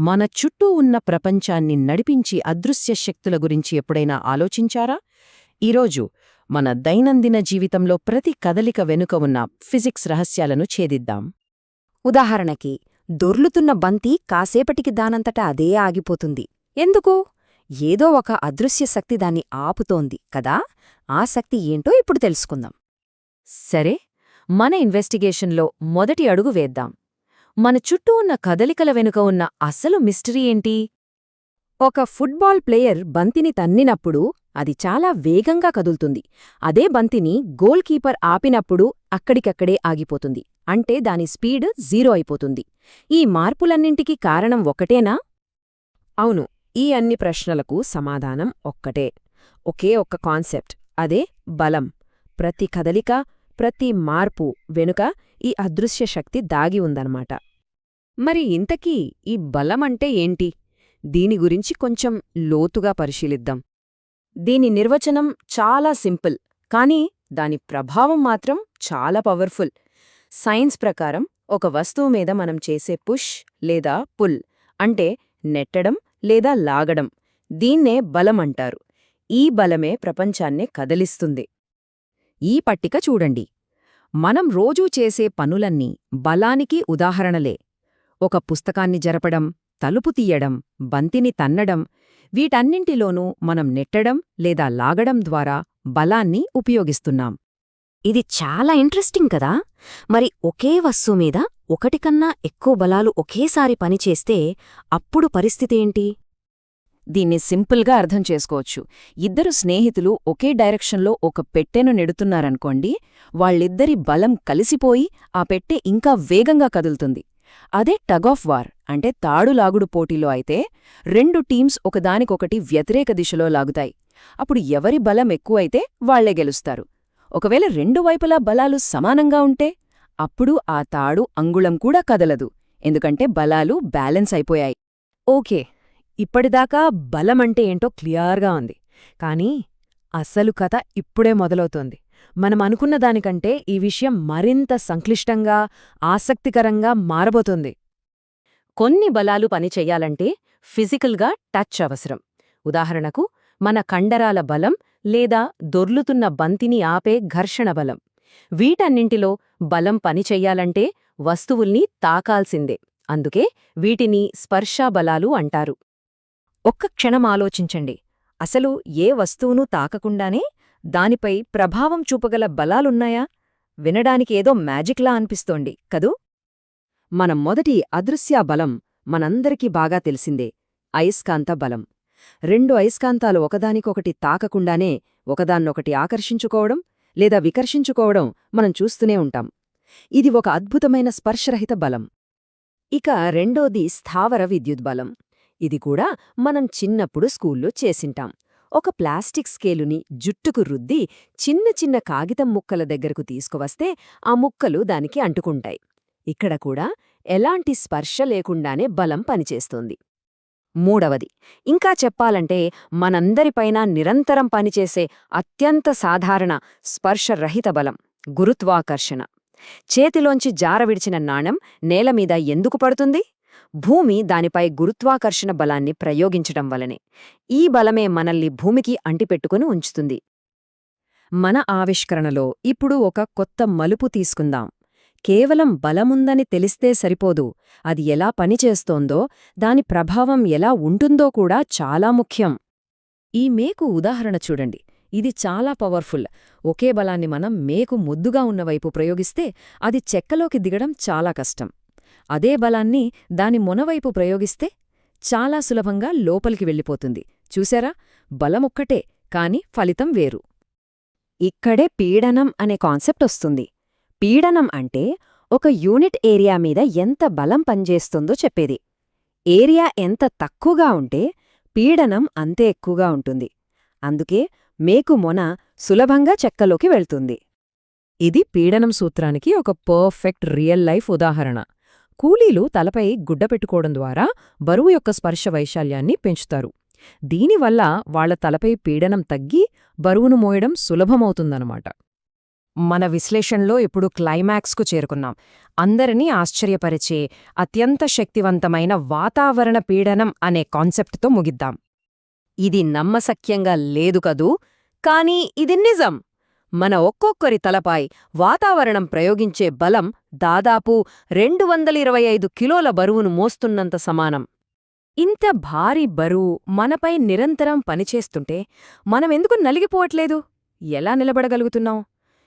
మన చుట్టూ ఉన్న ప్రపంచాన్ని నడిపించి అదృశ్య శక్తుల గురించి ఎప్పుడైనా ఆలోచించారా? ఈరోజు మన దైనందిన జీవితంలో ప్రతి కదలిక వెనుక ఉన్న ఫిజిక్స్ రహస్యాలను ఛేదిద్దాం. ఉదాహరణకి దొర్లుతున్న బంతి కాసేపటికి దానంతట అదే ఆగిపోతుంది. ఎందుకు? ఏదో ఒక అదృశ్య శక్తి దాన్ని ఆపుతోంది కదా? ఆ శక్తి ఏంటో ఇప్పుడు తెలుసుకుందాం. సరే మన ఇన్వెస్టిగేషన్లో మొదటి అడుగు వేద్దాం. మన చుట్టూ ఉన్న కదలికల వెనుక ఉన్న అసలు మిస్టరీ ఏంటి? ఒక ఫుట్బాల్ ప్లేయర్ బంతిని తన్నినప్పుడు అది చాలా వేగంగా కదులుతుంది. అదే బంతిని గోల్ కీపర్ ఆపినప్పుడు అక్కడికక్కడే ఆగిపోతుంది. అంటే దాని స్పీడ్ జీరో అయిపోతుంది. ఈ మార్పులన్నింటికీ కారణం ఒకటేనా? అవును ఈ అన్ని ప్రశ్నలకు సమాధానం ఒక్కటే. ఒకే ఒక్క కాన్సెప్ట్ అదే బలం. ప్రతి కదలిక ప్రతి మార్పు వెనుక ఈ అదృశ్య శక్తి దాగి ఉందన్నమాట. మరి ఇంతకీ ఈ బలమంటే ఏంటి? దీని గురించి కొంచెం లోతుగా పరిశీలిద్దాం. దీని నిర్వచనం చాలా సింపుల్ కానీ దాని ప్రభావం మాత్రం చాలా పవర్ఫుల్. సైన్స్ ప్రకారం ఒక వస్తువు మీద మనం చేసే పుష్ లేదా పుల్ అంటే నెట్టడం లేదా లాగడం దీన్నే బలమంటారు ఈ బలమే ప్రపంచాన్నే కదలిస్తుంది. ఈ పట్టిక చూడండి. మనం రోజూ చేసే పనులన్నీ బలానికి ఉదాహరణలే. ఒక పుస్తకాన్ని జరపడం తలుపు తీయడం బంతిని తన్నడం వీటన్నింటిలోనూ మనం నెట్టడం లేదా లాగడం ద్వారా బలాన్ని ఉపయోగిస్తున్నాం. ఇది చాలా ఇంట్రెస్టింగ్ కదా! మరి ఒకే వస్తువు మీద ఒకటికన్నా ఎక్కువ బలాలు ఒకేసారి పనిచేస్తే అప్పుడు పరిస్థితి ఏంటి? దీన్ని సింపుల్గా అర్థం చేసుకోవచ్చు. ఇద్దరు స్నేహితులు ఒకే డైరెక్షన్లో ఒక పెట్టెను నెడుతున్నారనుకోండి వాళ్ళిద్దరి బలం కలిసిపోయి ఆ పెట్టె ఇంకా వేగంగా కదులుతుంది. అదే టగ్ ఆఫ్ వార్ అంటే తాడులాగుడు పోటీలో అయితే రెండు టీమ్స్ ఒకదానికొకటి వ్యతిరేక దిశలో లాగుతాయి. అప్పుడు ఎవరి బలం ఎక్కువైతే వాళ్ళే గెలుస్తారు. ఒకవేళ రెండు వైపులా బలాలు సమానంగా ఉంటే అప్పుడు ఆ తాడు అంగుళం కూడా కదలదు. ఎందుకంటే బలాలు బ్యాలెన్స్ అయిపోయాయి. ఓకే ఇప్పటిదాకా బలమంటే ఏంటో క్లియర్గా ఉంది. కానీ అసలు కథ ఇప్పుడే మొదలవుతోంది. మనం అనుకున్న దానికంటే ఈ విషయం మరింత సంక్లిష్టంగా ఆసక్తికరంగా మారబోతోంది. కొన్ని బలాలు పనిచెయ్యాలంటే ఫిజికల్గా టచ్ అవసరం. ఉదాహరణకు మన కండరాల బలం లేదా దొర్లుతున్న బంతిని ఆపే ఘర్షణ బలం. వీటన్నింటిలో బలం పనిచెయ్యాలంటే వస్తువుల్ని తాకాల్సిందే. అందుకే వీటిని స్పర్శాబలాలు అంటారు. ఒక్క క్షణం ఆలోచించండి. అసలు ఏ వస్తువును తాకకుండానే దానిపై ప్రభావం చూపగల బలాలున్నాయా? వినడానికి ఏదో మ్యాజిక్లా అనిపిస్తోంది కదూ? మన మొదటి అదృశ్య బలం మనందరికీ బాగా తెలిసిందే అయస్కాంత బలం. రెండు అయస్కాంతాలు ఒకదానికొకటి తాకకుండానే ఒకదాన్నొకటి ఆకర్షించుకోవడం లేదా వికర్షించుకోవడం మనం చూస్తూనే ఉంటాం. ఇది ఒక అద్భుతమైన స్పర్శరహిత బలం. ఇక రెండోది స్థావర విద్యుద్బలం ఇది కూడా మనం చిన్నప్పుడు స్కూల్లో చేసింటాం. ఒక ప్లాస్టిక్ స్కేలుని జుట్టుకు రుద్ది చిన్న చిన్న కాగితం ముక్కల దగ్గరకు తీసుకువస్తే ఆ ముక్కలు దానికి అంటుకుంటాయి. ఇక్కడ కూడా ఎలాంటి స్పర్శ లేకుండానే బలం పనిచేస్తుంది. మూడవది ఇంకా చెప్పాలంటే మనందరిపైన నిరంతరం పనిచేసే అత్యంత సాధారణ స్పర్శరహిత బలం గురుత్వాకర్షణ. చేతిలోంచి జారవిడిచిన నాణెం నేలమీద ఎందుకు పడుతుంది? భూమి దానిపై గురుత్వాకర్షణ బలాన్ని ప్రయోగించడం వలనే. ఈ బలమే మనల్ని భూమికి అంటిపెట్టుకుని ఉంచుతుంది. మన ఆవిష్కరణలో ఇప్పుడు ఒక కొత్త మలుపు తీసుకుందాం. కేవలం బలముందని తెలిస్తే సరిపోదు. అది ఎలా పనిచేస్తోందో దాని ప్రభావం ఎలా ఉంటుందో కూడా చాలా ముఖ్యం. ఈ మేకు ఉదాహరణ చూడండి. ఇది చాలా పవర్ఫుల్. ఒకే బలాన్ని మనం మేకు ముద్దుగా ఉన్నవైపు ప్రయోగిస్తే అది చెక్కలోకి దిగడం చాలా కష్టం. అదే బలాన్ని దాని మొనవైపు ప్రయోగిస్తే చాలా సులభంగా లోపలికి వెళ్ళిపోతుంది. చూశారా? బలమొక్కటే కాని ఫలితం వేరు. ఇక్కడే పీడనం అనే కాన్సెప్ట్ వస్తుంది. పీడనం అంటే ఒక యూనిట్ ఏరియా మీద ఎంత బలం పనిచేస్తుందో చెప్పేది. ఏరియా ఎంత తక్కువగా ఉంటే పీడనం అంతే ఎక్కువగా ఉంటుంది. అందుకే మేకు మొన సులభంగా చెక్కలోకి వెళ్తుంది. ఇది పీడనం సూత్రానికి ఒక పర్ఫెక్ట్ రియల్ లైఫ్ ఉదాహరణ. కూలీలు తలపై గుడ్డ పెట్టుకోవడం ద్వారా బరువు యొక్క స్పర్శ వైశాల్యాన్ని పెంచుతారు. దీనివల్ల వాళ్ళ తలపై పీడనం తగ్గి బరువును మోయడం సులభమవుతుందన్నమాట. మన విశ్లేషణలో ఇప్పుడు క్లైమాక్స్కు చేరుకున్నాం. అందరినీ ఆశ్చర్యపరిచే అత్యంత శక్తివంతమైన వాతావరణ పీడనం అనే కాన్సెప్ట్తో ముగిద్దాం. ఇది నమ్మసఖ్యంగా లేదు కదూ? కానీ ఇది నిజం! మన ఒక్కొక్కరి తలపై వాతావరణం ప్రయోగించే బలం దాదాపు రెండు వందల ఇరవై ఐదు కిలోల బరువును మోస్తున్నంత సమానం. ఇంత భారీ బరువు మనపై నిరంతరం పనిచేస్తుంటే మనమెందుకు నలిగిపోవట్లేదు? ఎలా నిలబడగలుగుతున్నాం?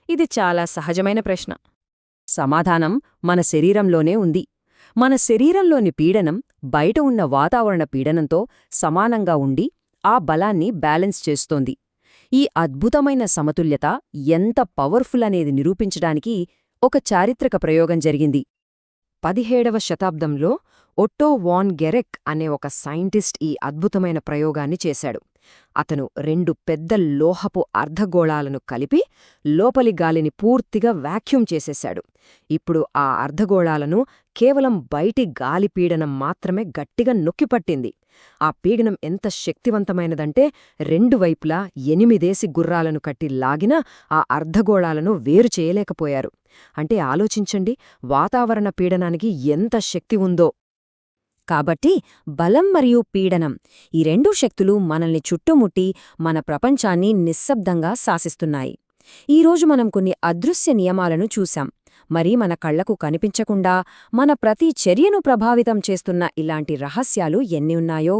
ఇది చాలా సహజమైన ప్రశ్న. సమాధానం మన శరీరంలోనే ఉంది. మన శరీరంలోని పీడనం బయట ఉన్న వాతావరణ పీడనంతో సమానంగా ఉండి ఆ బలాన్ని బ్యాలెన్స్ చేస్తోంది. ఈ అద్భుతమైన సమతుల్యత ఎంత పవర్ఫుల్ అనేది నిరూపించడానికి ఒక చారిత్రక ప్రయోగం జరిగింది. పదిహేడవ శతాబ్దంలో ఒట్టో వాన్ గెరెక్ అనే ఒక సైంటిస్ట్ ఈ అద్భుతమైన ప్రయోగాన్ని చేశాడు. అతను రెండు పెద్ద లోహపు అర్ధగోళాలను కలిపి లోపలి గాలిని పూర్తిగా వాక్యూమ్ చేసేశాడు. ఇప్పుడు ఆ అర్ధగోళాలను కేవలం బయటి గాలి పీడనం మాత్రమే గట్టిగా నొక్కిపట్టింది ఆ పీడనం ఎంత శక్తివంతమైనదంటే రెండు వైపులా ఎనిమిదేసి గుర్రాలను కట్టి లాగినా ఆ అర్ధగోళాలను వేరు చేయలేకపోయారు. అంటే ఆలోచించండి వాతావరణ పీడనానికి ఎంత శక్తి ఉందో. కాబట్టి బలం మరియు పీడనం ఈ రెండు శక్తులు మనల్ని చుట్టుముట్టి మన ప్రపంచాన్ని నిశ్శబ్దంగా శాసిస్తున్నాయి. ఈరోజు మనం కొన్ని అదృశ్య నియమాలను చూశాం. మరి మన కళ్ళకు కనిపించకుండా మన ప్రతి చర్యను ప్రభావితం చేస్తున్న ఇలాంటి రహస్యాలు ఎన్ని ఉన్నాయో?